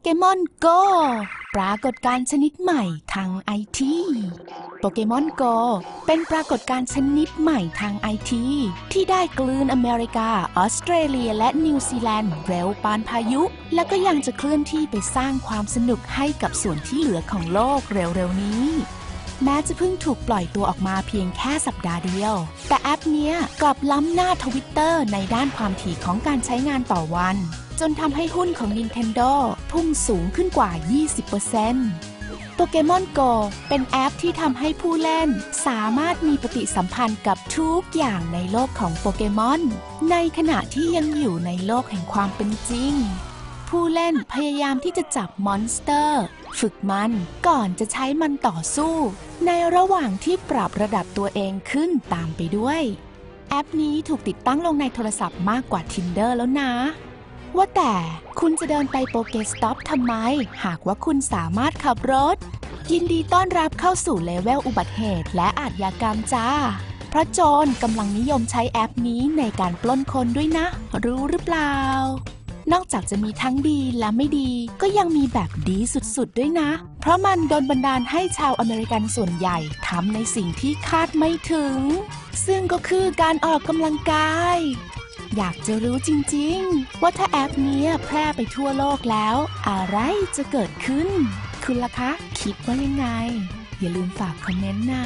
เกมอนโกปรากฏการชนิดใหม่ทางไอทีโปเกมอนโกเป็นปรากฏการชนิดใหม่ทางไอทีที่ได้กลืนอเมริกา ออสเตรเลีย และนิวซีแลนด์เร็วปานพายุ และก็ยังจะเคลื่อนที่ไปสร้างความสนุกให้กับส่วนที่เหลือของโลกเร็วๆนี้แม้จะเพิ่งถูกปล่อยตัวออกมาเพียงแค่สัปดาห์เดียว แต่แอปเนี้ยกลับล้ำหน้าทวิตเตอร์ในด้านความถี่ของการใช้งานต่อวัน จนทำให้หุ้นของ Nintendo พุ่งสูงขึ้นกว่า 20%โปเกมอน Go เป็นแอปที่ทำให้ผู้เล่นสามารถมีปฏิสัมพันธ์กับทุกอย่างในโลกของโปเกมอน ในขณะที่ยังอยู่ในโลกแห่งความเป็นจริง ผู้เล่นพยายามที่จะจับมอนสเตอร์ ฝึกมันก่อนจะใช้มันต่อสู้ ในระหว่างที่ปรับระดับตัวเองขึ้นตามไปด้วย แอปนี้ถูกติดตั้งลงในโทรศัพท์มากกว่า Tinder แล้วนะ ว่าแต่คุณจะเดินไปโปเกสต็อปทำไม หากว่าคุณสามารถขับรถ ยินดีต้อนรับเข้าสู่เลเวลอุบัติเหตุและอาชญากรรมจ้า เพราะโจรกำลังนิยมใช้แอปนี้ในการปล้นคนด้วยนะ รู้หรือเปล่า นอกจากจะมีทั้งดีและไม่ดี ก็ยังมีแบบดีสุดๆด้วยนะ เพราะมันโดนบันดาลให้ชาวอเมริกันส่วนใหญ่ทำในสิ่งที่คาดไม่ถึง ซึ่งก็คือการออกกำลังกาย อยากจะรู้จริง ๆ ว่าถ้าแอปนี้แพร่ไปทั่วโลกแล้ว อะไรจะเกิดขึ้น คุณล่ะคะ คิดว่ายังไง อย่าลืมฝากคอมเมนต์นะ